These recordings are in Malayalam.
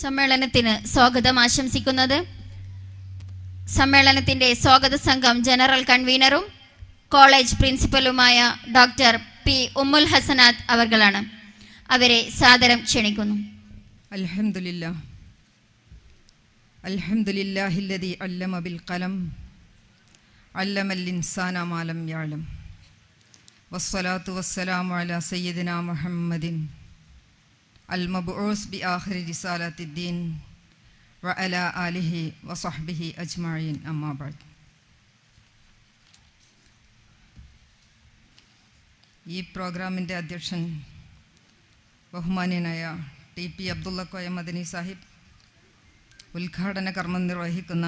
സമ്മേളനത്തിന് സ്വാഗതം ആശംസിക്കുന്നത്. സമ്മേളനത്തിന്റെ സ്വാഗത സംഘം ജനറൽ കൺവീനറും കോളേജ് പ്രിൻസിപ്പലുമായ ഡോക്ടർ പി ഉമ്മുൽ ഹസനാത്ത് അവർകളാണ്. അവരെ സാദരം ക്ഷണിക്കുന്നു. അൽഹംദുലില്ല. അൽഹംദുലില്ലാഹില്ലദി ബിൽ ഖലം. ഇൻസാന വസ്സലാത്തു വസ്സലാമു മുഹമ്മദിൻ. المبعوث بآخر رسالة الدين وعلى آله وصحبه أجمعين أما بعد ഈ പ്രോഗ്രാമിൻ്റെ അധ്യക്ഷൻ ബഹുമാന്യനായ ടി പി അബ്ദുള്ള കോയ മദനി സാഹിബ് ഉദ്ഘാടന കർമ്മം നിർവഹിക്കുന്ന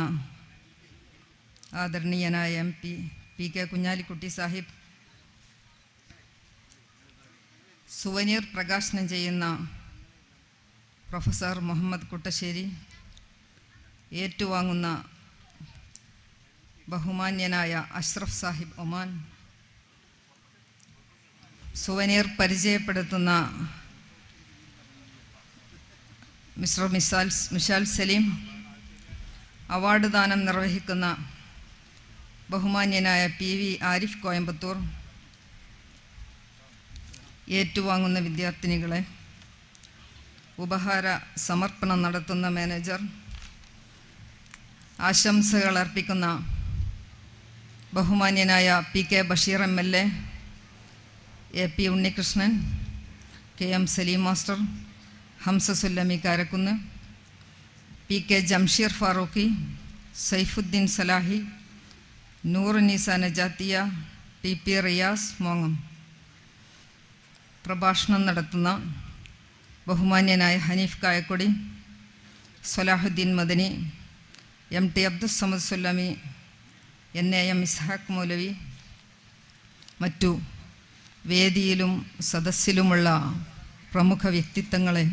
ആദരണീയനായ M P P K Kunhalikutty Sahib souvenir പ്രകാശനം ചെയ്യുന്ന പ്രൊഫസർ മുഹമ്മദ് കുട്ടശ്ശേരി ഏറ്റുവാങ്ങുന്ന ബഹുമാന്യനായ അഷ്റഫ് സാഹിബ് ഒമാൻ സുവനീർ പരിചയപ്പെടുത്തുന്ന മിസ്റ്റർ മിസാൽ മിഷാൽ സലീം അവാർഡ് ദാനം നിർവഹിക്കുന്ന ബഹുമാന്യനായ പി വി ആരിഫ് കോയമ്പത്തൂർ ഏറ്റുവാങ്ങുന്ന വിദ്യാർത്ഥിനികളെ ഉപഹാര സമർപ്പണം നടത്തുന്ന മാനേജർ ആശംസകൾ അർപ്പിക്കുന്ന ബഹുമാന്യനായ P K Basheer M L A A P Unnikrishnan K M Saleem master Hamza Sullami Karakkunnu P K Jamsheer Farooqi Saifuddin Salahi Noor Neesa Najathiya T P Riyas മോങ്ങം. പ്രഭാഷണം നടത്തുന്ന ബഹുമാന്യനായ Hanif Kayakkodi Salahuddin Madani M T Abdussamad Sullami N A M Ishaq മൗലവി മറ്റു വേദിയിലും സദസ്സിലുമുള്ള പ്രമുഖ വ്യക്തിത്വങ്ങളെ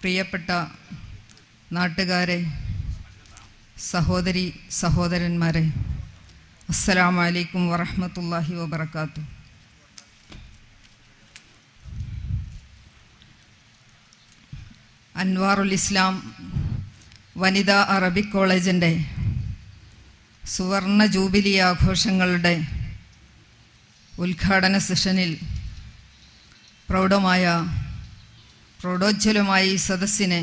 പ്രിയപ്പെട്ട നാട്ടുകാരെ സഹോദരി സഹോദരന്മാരെ അസ്സലാമലൈക്കും അലൈക്കും വറഹ്മത്തുള്ളാഹി വബർക്കാത്തു അൻവാറുൽ ഇസ്ലാം വനിതാ അറബിക് കോളേജിന്റെ സുവർണ ജൂബിലി ആഘോഷങ്ങളുടെ ഉദ്ഘാടന സെഷനിൽ പ്രൗഢമായ പ്രൗഢോജ്വലമായ ഈ സദസ്സിനെ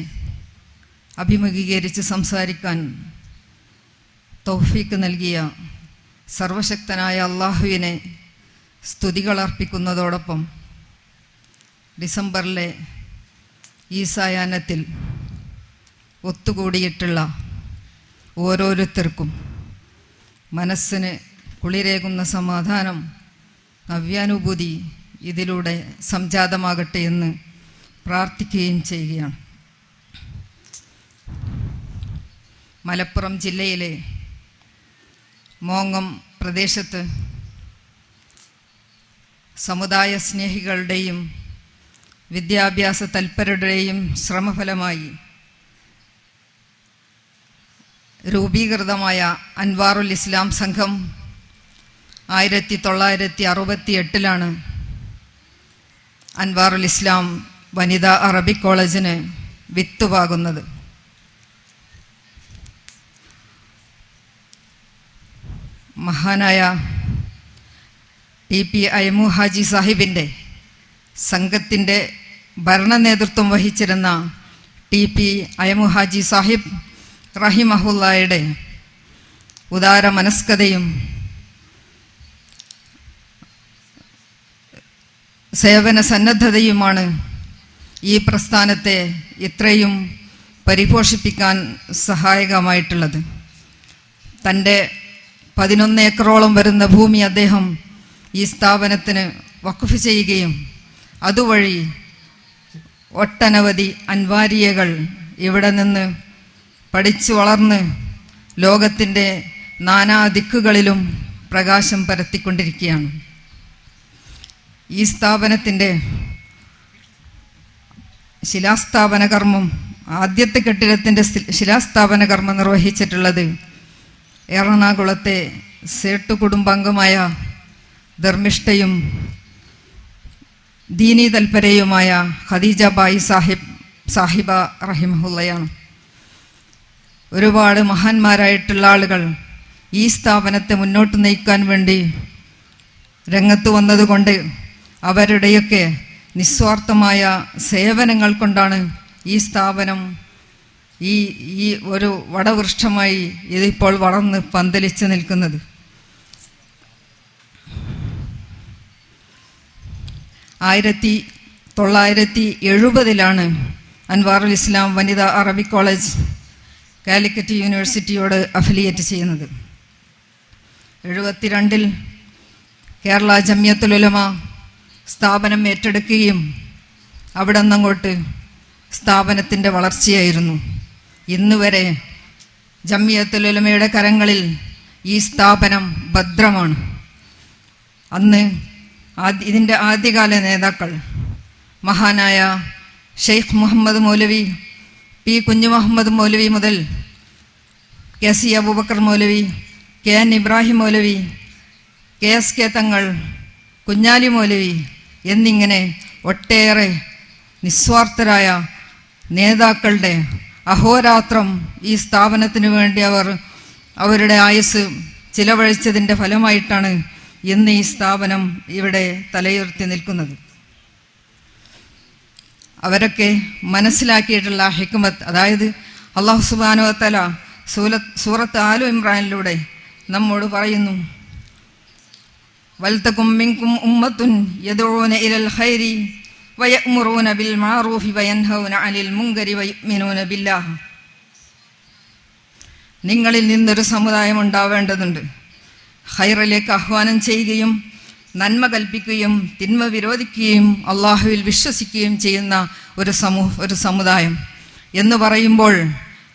അഭിമുഖീകരിച്ച് സംസാരിക്കാൻ തൗഫീക്ക് നൽകിയ സർവശക്തനായ അള്ളാഹുവിനെ സ്തുതികളർപ്പിക്കുന്നതോടൊപ്പം ഡിസംബറിലെ ഈ സായാഹ്നത്തിൽ ഒത്തുകൂടിയിട്ടുള്ള ഓരോരുത്തർക്കും മനസ്സിന് കുളിരേകുന്ന സമാധാനം നവ്യാനുഭൂതി ഇതിലൂടെ സംജാതമാകട്ടെ എന്ന് പ്രാർത്ഥിക്കുകയും ചെയ്യുകയാണ്. മലപ്പുറം ജില്ലയിലെ മോങ്ങം പ്രദേശത്ത് സമുദായ സ്നേഹികളുടെയും വിദ്യാഭ്യാസ തൽപരരുടെയും ശ്രമഫലമായി രൂപീകൃതമായ അൻവാറുൽ ഇസ്ലാം സംഘം ആയിരത്തി തൊള്ളായിരത്തി അറുപത്തി എട്ടിലാണ് അൻവാറുൽ ഇസ്ലാം വനിതാ അറബിക് കോളേജിന് വിത്തുപാകുന്നത്. മഹാനായ ടി പി അയമു ഹാജി സാഹിബിന്റെ സംഘത്തിന്റെ ഭരണ നേതൃത്വം വഹിച്ചിരുന്ന ടി പി അയമുഹാജി സാഹിബ് റഹിമഹുല്ലായുടെ ഉദാര മനസ്കതയും സേവന സന്നദ്ധതയുമാണ് ഈ പ്രസ്ഥാനത്തെ ഇത്രയും പരിപോഷിപ്പിക്കാൻ സഹായകമായിട്ടുള്ളത്. തന്റെ പതിനൊന്ന് ഏക്കറോളം വരുന്ന ഭൂമി അദ്ദേഹം ഈ സ്ഥാപനത്തിന് വഖഫ് ചെയ്യുകയും അതുവഴി ഒട്ടനവധി അൻവാരിയകൾ ഇവിടെ നിന്ന് പഠിച്ചു വളർന്ന് ലോകത്തിന്റെ നാനാ ദിക്കുകളിലും പ്രകാശം പരത്തിക്കൊണ്ടിരിക്കുകയാണ്. ഈ സ്ഥാപനത്തിന്റെ ശിലാസ്ഥാപന കർമ്മം ആദ്യത്തെ കെട്ടിടത്തിന്റെ ശിലാസ്ഥാപന കർമ്മം നിർവഹിച്ചിട്ടുള്ളത് എറണാകുളത്തെ സേട്ടു കുടുംബാംഗമായ ധർമ്മിഷ്ഠയും ദീനി തൽപരയുമായ ഖദീജ ബായി സാഹിബ് സാഹിബ റഹിമഹുല്ലയാണ്. ഒരുപാട് മഹാന്മാരായിട്ടുള്ള ആളുകൾ ഈ സ്ഥാപനത്തെ മുന്നോട്ട് നയിക്കാൻ വേണ്ടി രംഗത്ത് വന്നതുകൊണ്ട് അവരുടെയൊക്കെ നിസ്വാർത്ഥമായ സേവനങ്ങൾ കൊണ്ടാണ് ഈ സ്ഥാപനം ഈ ഈ ഒരു വടവൃക്ഷമായി ഇതിപ്പോൾ വളർന്ന് പന്തലിച്ച് നിൽക്കുന്നത്. ആയിരത്തി തൊള്ളായിരത്തി എഴുപതിലാണ് അൻവാറുൽ ഇസ്ലാം വനിതാ അറബി കോളേജ് കാലിക്കറ്റ് യൂണിവേഴ്സിറ്റിയോട് അഫിലിയേറ്റ് ചെയ്യുന്നത്. എഴുപത്തിരണ്ടിൽ കേരള ജമ്യത്തുലുലമ സ്ഥാപനം ഏറ്റെടുക്കുകയും അവിടെ നിന്നങ്ങോട്ട് സ്ഥാപനത്തിന്റെ വളർച്ചയായിരുന്നു. ഇന്നുവരെ വരെ ജമിയത്തുലുലമയുടെ കരങ്ങളിൽ ഈ സ്ഥാപനം ഭദ്രമാണ്. അന്ന് ആദ്യ ഇതിന്റെ ആദ്യകാല നേതാക്കൾ മഹാനായ ഷെയ്ഖ് മുഹമ്മദ് മൗലവി പി കുഞ്ഞു മുഹമ്മദ് മൗലവി മുതൽ K C Abubakar Maulavi K N Ibrahim Maulavi K S K Thangal Kunhali Maulavi എന്നിങ്ങനെ ഒട്ടേറെ നിസ്വാർത്ഥരായ നേതാക്കളുടെ അഹോരാത്രം ഈ സ്ഥാപനത്തിന് വേണ്ടി അവർ അവരുടെ ആയുസ് ചിലവഴിച്ചതിന്റെ ഫലമായിട്ടാണ് ഇന്ന് ഈ സ്ഥാപനം ഇവിടെ തലയുയർത്തി നിൽക്കുന്നത്. അവരൊക്കെ മനസ്സിലാക്കിയിട്ടുള്ള ഹിക്മത്ത് അതായത് അള്ളാഹു സുബാനോ തല സൂല സൂറത്ത് ആലു ഇമ്രാനിലൂടെ നമ്മോട് പറയുന്നു മിങ്കും ഉമ്മത്തുൻ ഇലൽ ബിൽ അനിൽ മുങ്കരി ബില്ലാഹ്. നിങ്ങളിൽ നിന്നൊരു സമുദായം ഉണ്ടാവേണ്ടതുണ്ട്. ഹൈറിലേക്ക് ആഹ്വാനം ചെയ്യുകയും നന്മ കൽപ്പിക്കുകയും തിന്മ വിരോധിക്കുകയും അള്ളാഹുവിൽ വിശ്വസിക്കുകയും ചെയ്യുന്ന ഒരു സമൂഹ ഒരു സമുദായം എന്ന് പറയുമ്പോൾ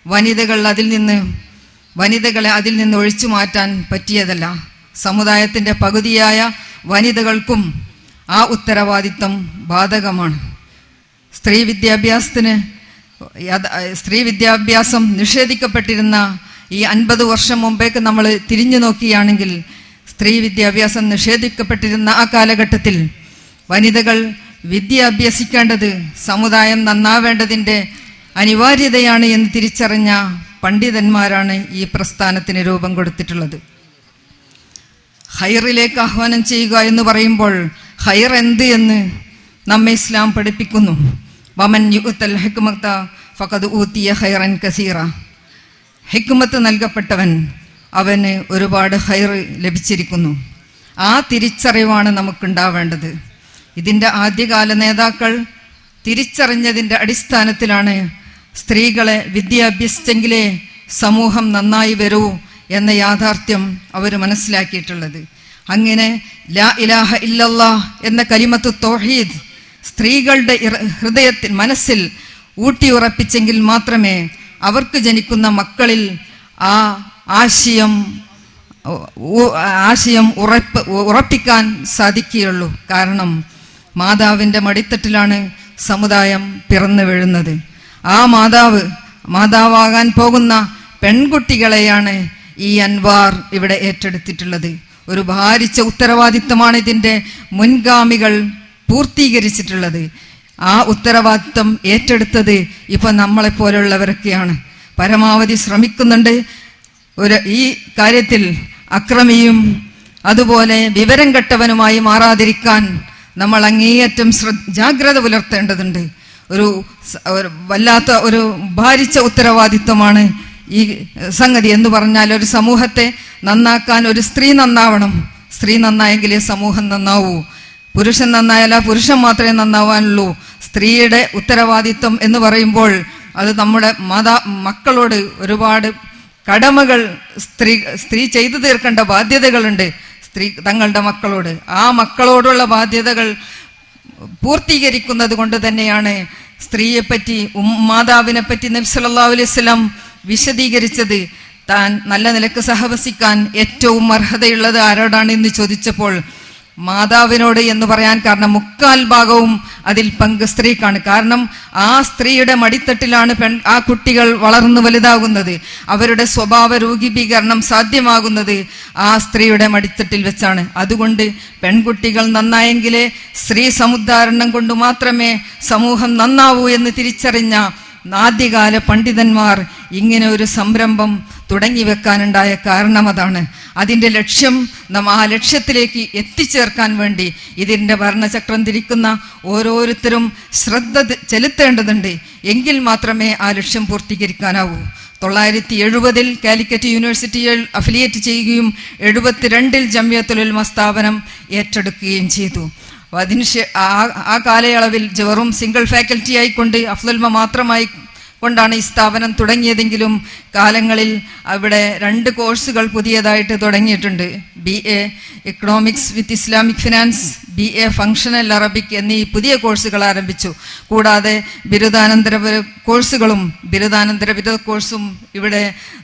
വനിതകൾ അതിൽ നിന്ന് വനിതകളെ അതിൽ നിന്ന് ഒഴിച്ചു മാറ്റാൻ പറ്റിയതല്ല. സമുദായത്തിന്റെ പകുതിയായ വനിതകൾക്കും ആ ഉത്തരവാദിത്തം ബാധകമാണ്. സ്ത്രീ വിദ്യാഭ്യാസത്തിന് സ്ത്രീ വിദ്യാഭ്യാസം നിഷേധിക്കപ്പെട്ടിരുന്ന ഈ അൻപത് വർഷം മുമ്പേക്ക് നമ്മൾ തിരിഞ്ഞു നോക്കിയാണെങ്കിൽ സ്ത്രീ വിദ്യാഭ്യാസം നിഷേധിക്കപ്പെട്ടിരുന്ന ആ കാലഘട്ടത്തിൽ വനിതകൾ വിദ്യ അഭ്യസിക്കേണ്ടത് സമുദായം നന്നാവേണ്ടതിന്റെ അനിവാര്യതയാണ് എന്ന് തിരിച്ചറിഞ്ഞ പണ്ഡിതന്മാരാണ് ഈ പ്രസ്ഥാനത്തിന് രൂപം കൊടുത്തിട്ടുള്ളത്. ഹൈറിലേക്ക് ആഹ്വാനം ചെയ്യുക എന്ന് പറയുമ്പോൾ ഹൈർ എന്ത് എന്ന് നമ്മെ ഇസ്ലാം പഠിപ്പിക്കുന്നു. വമൻ യുത്തൽ ഹെക്മത്ത ഫഖദ് ഊത്തിയ ഹൈറൻ കസീറ. ഹിക്മത്ത് നൽകപ്പെട്ടവൻ അവന് ഒരുപാട് ഹൈർ ലഭിച്ചിരിക്കുന്നു. ആ തിരിച്ചറിവാണ് നമുക്കുണ്ടാവേണ്ടത്. ഇതിന്റെ ആദ്യകാല നേതാക്കൾ തിരിച്ചറിഞ്ഞതിന്റെ അടിസ്ഥാനത്തിലാണ് സ്ത്രീകളെ വിദ്യ അഭ്യസിച്ചെങ്കിലേ സമൂഹം നന്നായി വരൂ എന്ന യാഥാർത്ഥ്യം അവർ മനസ്സിലാക്കിയിട്ടുള്ളത്. അങ്ങനെ ലാ ഇലാഹ ഇല്ലല്ലാ എന്ന കലിമത്ത് തോഹീദ് സ്ത്രീകളുടെ ഹൃദയത്തിൽ മനസ്സിൽ ഊട്ടിയുറപ്പിച്ചെങ്കിൽ മാത്രമേ അവർക്ക് ജനിക്കുന്ന മക്കളിൽ ആ ആശയം ആശയം ഉറപ്പ് ഉറപ്പിക്കാൻ സാധിക്കുകയുള്ളൂ. കാരണം മാതാവിന്റെ മടിത്തട്ടിലാണ് സമുദായം പിറന്നു വീഴുന്നത്. ആ മാതാവ് മാതാവാകാൻ പോകുന്ന പെൺകുട്ടികളെയാണ് ഈ അൻവാർ ഇവിടെ ഏറ്റെടുത്തിട്ടുള്ളത്. ഒരു ഭാരിച്ച ഉത്തരവാദിത്തമാണ് ഇതിന്റെ മുൻഗാമികൾ പൂർത്തീകരിച്ചിട്ടുള്ളത്. ആ ഉത്തരവാദിത്വം ഏറ്റെടുത്തത് ഇപ്പം നമ്മളെപ്പോലുള്ളവരൊക്കെയാണ്. പരമാവധി ശ്രമിക്കുന്നുണ്ട്. ഒരു ഈ കാര്യത്തിൽ അക്രമിയും അതുപോലെ വിവരം കെട്ടവനുമായി മാറാതിരിക്കാൻ നമ്മൾ അങ്ങേയറ്റം ജാഗ്രത പുലർത്തേണ്ടതുണ്ട്. ഒരു വല്ലാത്ത ഒരു ഭാരിച്ച ഉത്തരവാദിത്വമാണ് ഈ സംഗതി എന്ന് പറഞ്ഞാൽ ഒരു സമൂഹത്തെ നന്നാക്കാൻ ഒരു സ്ത്രീ നന്നാവണം. സ്ത്രീ നന്നായെങ്കിലേ സമൂഹം നന്നാവൂ. പുരുഷൻ നന്നായാൽ ആ പുരുഷൻ മാത്രമേ നന്നാവാനുള്ളൂ. സ്ത്രീയുടെ ഉത്തരവാദിത്വം എന്ന് പറയുമ്പോൾ അത് നമ്മുടെ മാതാ മക്കളോട് ഒരുപാട് കടമകൾ സ്ത്രീ സ്ത്രീ ചെയ്തു തീർക്കേണ്ട ബാധ്യതകളുണ്ട്. സ്ത്രീ തങ്ങളുടെ മക്കളോട്. ആ മക്കളോടുള്ള ബാധ്യതകൾ പൂർത്തീകരിക്കുന്നത് കൊണ്ട് തന്നെയാണ് സ്ത്രീയെപ്പറ്റി മാതാവിനെ പറ്റി നബി സല്ലല്ലാഹു അലൈഹി വസല്ലം വിശദീകരിച്ചത്. താൻ നല്ല നിലയ്ക്ക് സഹവസിക്കാൻ ഏറ്റവും അർഹതയുള്ളത് ആരോടാണ് എന്ന് ചോദിച്ചപ്പോൾ മാതാവിനോട് എന്ന് പറയാൻ കാരണം മുക്കാൽ ഭാഗവും അതിൽ പങ്ക് സ്ത്രീക്കാണ്. കാരണം ആ സ്ത്രീയുടെ മടിത്തട്ടിലാണ് പെൺ ആ കുട്ടികൾ വളർന്നു വലുതാകുന്നത്. അവരുടെ സ്വഭാവ രൂപീകരണം സാധ്യമാകുന്നത് ആ സ്ത്രീയുടെ മടിത്തട്ടിൽ വെച്ചാണ്. അതുകൊണ്ട് പെൺകുട്ടികൾ നന്നായെങ്കിലേ സ്ത്രീ സമുദ്ധാരണം കൊണ്ട് മാത്രമേ സമൂഹം നന്നാവൂ എന്ന് തിരിച്ചറിഞ്ഞ ആദ്യകാല പണ്ഡിതന്മാർ ഇങ്ങനെ ഒരു സംരംഭം തുടങ്ങി വെക്കാനുണ്ടായ കാരണം അതാണ്. അതിന്റെ ലക്ഷ്യം നാം ആ ലക്ഷ്യത്തിലേക്ക് എത്തിച്ചേർക്കാൻ വേണ്ടി ഇതിന്റെ ഭരണചക്രം തിരിക്കുന്ന ഓരോരുത്തരും ശ്രദ്ധ ചെലുത്തേണ്ടതുണ്ട്. എങ്കിൽ മാത്രമേ ആ ലക്ഷ്യം പൂർത്തീകരിക്കാനാവൂ. തൊള്ളായിരത്തി എഴുപതിൽ കാലിക്കറ്റ് യൂണിവേഴ്സിറ്റിയിൽ അഫിലിയേറ്റ് ചെയ്യുകയും എഴുപത്തിരണ്ടിൽ ജമ്യത്തുലുൽമ സ്ഥാപനം ഏറ്റെടുക്കുകയും ചെയ്തു. അതിനുശേ അതിന് ആ ആ കാലയളവിൽ ജവറും സിംഗിൾ ഫാക്കൽറ്റി ആയിക്കൊണ്ട് അഫ്ലുൽമ മാത്രമായി കൊണ്ടാണ് ഈ സ്ഥാപനം തുടങ്ങിയതെങ്കിലും കാലങ്ങളിൽ അവിടെ രണ്ട് കോഴ്സുകൾ പുതിയതായിട്ട് തുടങ്ങിയിട്ടുണ്ട്. B A economics with Islamic finance B A functional Arabic എന്നീ പുതിയ കോഴ്സുകൾ ആരംഭിച്ചു. കൂടാതെ ബിരുദാനന്തര കോഴ്സുകളും ബിരുദാനന്തര ബിരുദ കോഴ്സും ഇവിടെ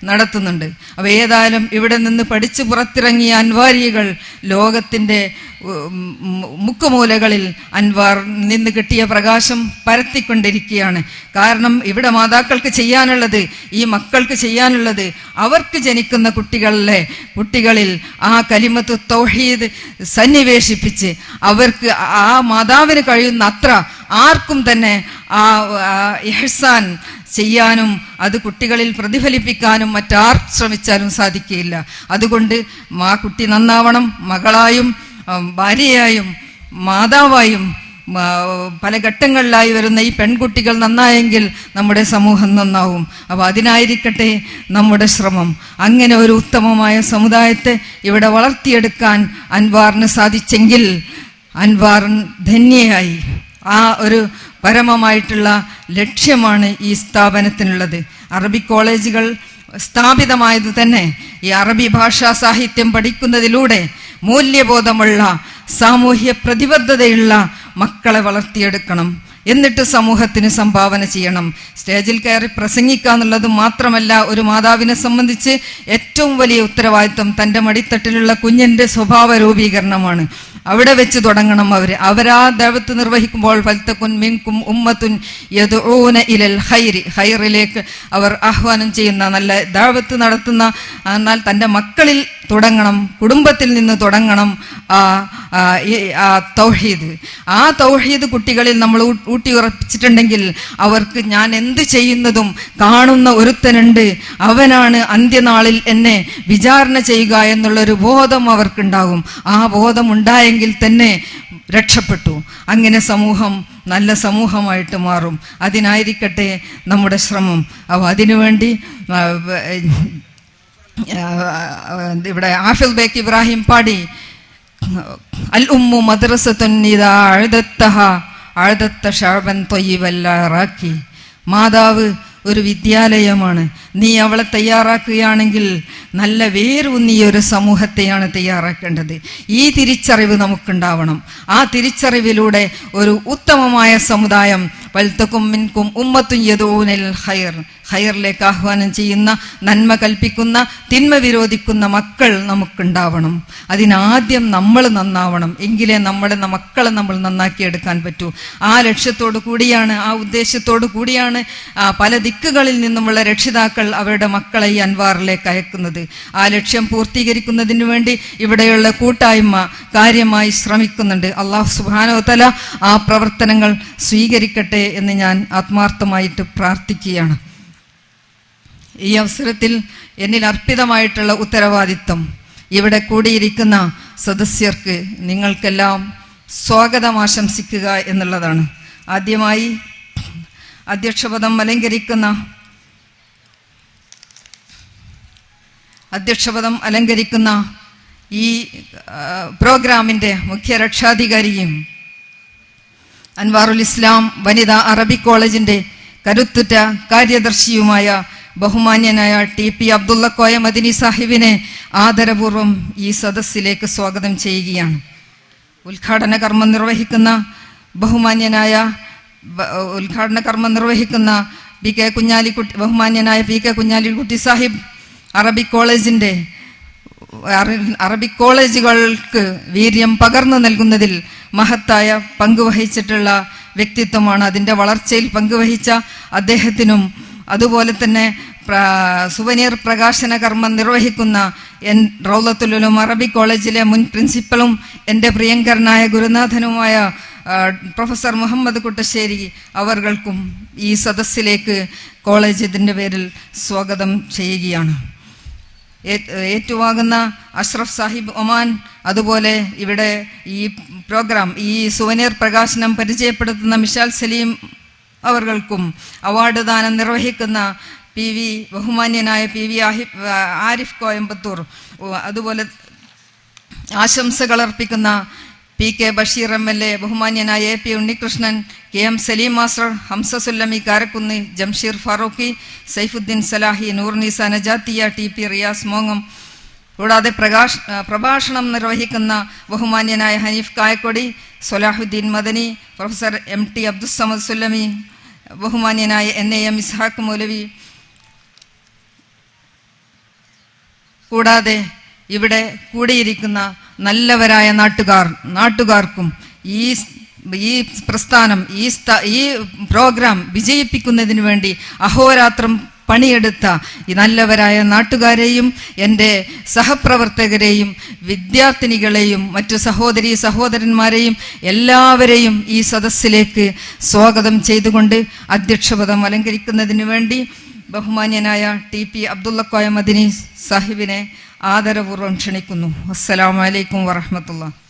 നടത്തുന്നുണ്ട്. അപ്പോൾ ഏതായാലും ഇവിടെ നിന്ന് പഠിച്ചു പുറത്തിറങ്ങിയ അൻവാരികൾ ലോകത്തിന്റെ മുക്കുമൂലകളിൽ അൻവാർ നിന്ന് കിട്ടിയ പ്രകാശം പരത്തിക്കൊണ്ടിരിക്കുകയാണ്. കാരണം ഇവിടെ മാതാക്കൾക്ക് ചെയ്യാനുള്ളത് ഈ മക്കൾക്ക് ചെയ്യാനുള്ളത് അവർക്ക് ജനിക്കുന്ന കുട്ടികളിലെ കുട്ടികളിൽ ആ കലിമത്ത് തൗഹീദ് സന്നിവേശിപ്പിച്ച് അവർക്ക് ആ മാതാവിന് കഴിയുന്ന അത്ര ആർക്കും തന്നെ ആ ഇഹ്സാൻ ചെയ്യാനും അത് കുട്ടികളിൽ പ്രതിഫലിപ്പിക്കാനും മറ്റാർ ശ്രമിച്ചാലും സാധിക്കുകയില്ല. അതുകൊണ്ട് ആ കുട്ടി നന്നാവണം മകളായും ഭാര്യയായും മാതാവായും പല ഘട്ടങ്ങളിലായി വരുന്ന ഈ പെൺകുട്ടികൾ നന്നായെങ്കിൽ നമ്മുടെ സമൂഹം നന്നാവും. അപ്പോൾ അതിനായിരിക്കട്ടെ നമ്മുടെ ശ്രമം. അങ്ങനെ ഒരു ഉത്തമമായ സമുദായത്തെ ഇവിടെ വളർത്തിയെടുക്കാൻ അൻവാറിന് സാധിച്ചെങ്കിൽ അൻവാർ ധന്യയായി. ആ ഒരു പരമമായിട്ടുള്ള ലക്ഷ്യമാണ് ഈ സ്ഥാപനത്തിനുള്ളത്. അറബി കോളേജുകൾ സ്ഥാപിതമായത് തന്നെ ഈ അറബി ഭാഷാ സാഹിത്യം പഠിക്കുന്നതിലൂടെ മൂല്യബോധമുള്ള സാമൂഹ്യ പ്രതിബദ്ധതയുള്ള മക്കളെ വളർത്തിയെടുക്കണം. എന്നിട്ട് സമൂഹത്തിന് സംഭാവന ചെയ്യണം. സ്റ്റേജിൽ കയറി പ്രസംഗിക്കുക എന്നുള്ളത് മാത്രമല്ല ഒരു മാതാവിനെ സംബന്ധിച്ച് ഏറ്റവും വലിയ ഉത്തരവാദിത്വം തന്റെ മടിത്തട്ടിലുള്ള കുഞ്ഞിന്റെ സ്വഭാവ രൂപീകരണമാണ്. അവിടെ വെച്ച് തുടങ്ങണം അവർ അവരാ ദൈവത്ത് നിർവഹിക്കുമ്പോൾ ഫൽത്തക്കുൻ മിൻകും ഉമ്മത്തുൻ യദൂന ഇലൽ ഹൈരി ഹൈറിലേക്ക് അവർ ആഹ്വാനം ചെയ്യുന്ന നല്ല ദൈവത്ത് നടത്തുന്ന എന്നാൽ തന്റെ മക്കളിൽ തുടങ്ങണം കുടുംബത്തിൽ നിന്ന് തുടങ്ങണം തൗഹീദ്. ആ തൗഹീദ് കുട്ടികളിൽ നമ്മൾ ഊട്ടി ഊട്ടിയുറപ്പിച്ചിട്ടുണ്ടെങ്കിൽ അവർക്ക് ഞാൻ എന്ത് ചെയ്യുന്നതും കാണുന്ന ഒരുത്തനുണ്ട്. അവനാണ് അന്ത്യനാളിൽ എന്നെ വിചാരണ ചെയ്യുക എന്നുള്ളൊരു ബോധം അവർക്കുണ്ടാകും. ആ ബോധം ഉണ്ടായെങ്കിൽ തന്നെ രക്ഷപ്പെട്ടു. അങ്ങനെ സമൂഹം നല്ല സമൂഹമായിട്ട് മാറും. അതിനായിരിക്കട്ടെ നമ്മുടെ ശ്രമം. അപ്പോൾ അതിനുവേണ്ടി ഇവിടെ ആഫിൽ ബേക്ക് ഇബ്രാഹിം പാടി. അൽ ഉമ്മു തൊയ്യവല്ലാറാക്കി മാതാവ് ഒരു വിദ്യാലയമാണ്. നീ അവളെ തയ്യാറാക്കുകയാണെങ്കിൽ നല്ല വേരൂന്നിയ ഒരു സമൂഹത്തെയാണ് തയ്യാറാക്കേണ്ടത്. ഈ തിരിച്ചറിവ് നമുക്കുണ്ടാവണം. ആ തിരിച്ചറിവിലൂടെ ഒരു ഉത്തമമായ സമുദായം വൽത്തക്കും മിൻകും ഉമ്മത്തും യദൂനൽ ഹയർ ഹയറിലേക്ക് ആഹ്വാനം ചെയ്യുന്ന നന്മ കൽപ്പിക്കുന്ന തിന്മ വിരോധിക്കുന്ന മക്കൾ നമുക്കുണ്ടാവണം. അതിനാദ്യം നമ്മൾ നന്നാവണം. എങ്കിലേ നമ്മുടെ മക്കളെ നമ്മൾ നന്നാക്കിയെടുക്കാൻ പറ്റൂ. ആ ലക്ഷ്യത്തോടു കൂടിയാണ് ആ ഉദ്ദേശത്തോടു കൂടിയാണ് പല ദിക്കുകളിൽ നിന്നുമുള്ള രക്ഷിതാക്കൾ അവരുടെ മക്കളെ ഈ അൻവാറിലേക്ക് അയക്കുന്നത്. ആ ലക്ഷ്യം പൂർത്തീകരിക്കുന്നതിന് വേണ്ടി ഇവിടെയുള്ള കൂട്ടായ്മ കാര്യമായി ശ്രമിക്കുന്നുണ്ട്. അള്ളാഹു സുബാനോ തല ആ പ്രവർത്തനങ്ങൾ സ്വീകരിക്കട്ടെ എന്ന് ഞാൻ ആത്മാർത്ഥമായിട്ട് പ്രാർത്ഥിക്കുകയാണ്. ഈ അവസരത്തിൽ എന്നിൽ അർപ്പിതമായിട്ടുള്ള ഉത്തരവാദിത്വം ഇവിടെ കൂടിയിരിക്കുന്ന സദസ്യർക്ക് നിങ്ങൾക്കെല്ലാം സ്വാഗതം ആശംസിക്കുക എന്നുള്ളതാണ്. ആദ്യമായി അധ്യക്ഷപദം അലങ്കരിക്കുന്ന അധ്യക്ഷപദം അലങ്കരിക്കുന്ന ഈ പ്രോഗ്രാമിന്റെ മുഖ്യ രക്ഷാധികാരിയും അൻവാറുൽ ഇസ്ലാം വനിതാ അറബി കോളേജിന്റെ കരുത്തുറ്റ കാര്യദർശിയുമായ ബഹുമാന്യനായ ടി പി അബ്ദുള്ള കോയ മദിനി സാഹിബിനെ ആദരപൂർവം ഈ സദസ്സിലേക്ക് സ്വാഗതം ചെയ്യുകയാണ്. ഉദ്ഘാടന കർമ്മം നിർവഹിക്കുന്ന ബഹുമാന്യനായ ഉദ്ഘാടന കർമ്മം നിർവഹിക്കുന്ന പി കെ കുഞ്ഞാലിക്കുട്ടി ബഹുമാന്യനായ പി കെ കുഞ്ഞാലിക്കുട്ടി സാഹിബ് അറബി കോളേജിന്റെ അറബിക് കോളേജുകൾക്ക് വീര്യം പകർന്നു നൽകുന്നതിൽ മഹത്തായ പങ്കുവഹിച്ചിട്ടുള്ള വ്യക്തിത്വമാണ്. അതിന്റെ വളർച്ചയിൽ പങ്കുവഹിച്ച അദ്ദേഹത്തിനും അതുപോലെ തന്നെ സുവനീർ പ്രകാശന കർമ്മം നിർവഹിക്കുന്ന എൻ റൗലത്തുലും അറബി കോളേജിലെ മുൻ പ്രിൻസിപ്പലും എന്റെ പ്രിയങ്കരനായ ഗുരുനാഥനുമായ പ്രൊഫസർ മുഹമ്മദ് കുട്ടശ്ശേരി അവർക്കും ഈ സദസ്സിലേക്ക് കോളേജ് ഇതിന്റെ പേരിൽ സ്വാഗതം ചെയ്യുകയാണ്. ഏ- ഏറ്റുവാകുന്ന അഷ്റഫ് സാഹിബ് ഒമാൻ അതുപോലെ ഇവിടെ ഈ പ്രോഗ്രാം ഈ സുവനീർ പ്രകാശനം പരിചയപ്പെടുത്തുന്ന മിഷാൽ സലീം അവർക്കും അവാർഡ് ദാനം നിർവഹിക്കുന്ന പി വി ബഹുമാന്യനായ പി വി ആഹിബ് ആരിഫ് കോയമ്പത്തൂർ അതുപോലെ ആശംസകൾ അർപ്പിക്കുന്ന P K Basheer M L A ബഹുമാന്യനായ A P Unnikrishnan K M Saleem master Hamsasullami Karakkunnu Jamsheer Farooqi Saifuddin Salahi Noorneesa Najathiya T P Riyas മോങ്ങം. കൂടാതെ പ്രകാശ് പ്രഭാഷണം നിർവഹിക്കുന്ന ബഹുമാന്യനായ Haneef Kayakkodi Salahuddeen Madani professor M T Abdussamad Sullami ബഹുമാന്യനായ N A M Ishaq Maulavi. കൂടാതെ ഇവിടെ കൂടിയിരിക്കുന്ന നല്ലവരായ നാട്ടുകാർ നാട്ടുകാർക്കും ഈ ഈ പ്രസ്ഥാനം ഈ ഈ പ്രോഗ്രാം വിജയിപ്പിക്കുന്നതിന് വേണ്ടി അഹോരാത്രം പണിയെടുത്ത ഈ നല്ലവരായ നാട്ടുകാരെയും എന്റെ സഹപ്രവർത്തകരെയും വിദ്യാർത്ഥിനികളെയും മറ്റു സഹോദരി സഹോദരന്മാരെയും എല്ലാവരെയും ഈ സദസ്സിലേക്ക് സ്വാഗതം ചെയ്തുകൊണ്ട് അധ്യക്ഷപദം അലങ്കരിക്കുന്നതിന് വേണ്ടി ബഹുമാന്യനായ ടി പി അബ്ദുള്ളക്കോയ മദിനി സാഹിബിനെ ആദരപൂർവം ക്ഷണിക്കുന്നു. അസ്സലാമലൈക്കും വറഹമത്തുള്ള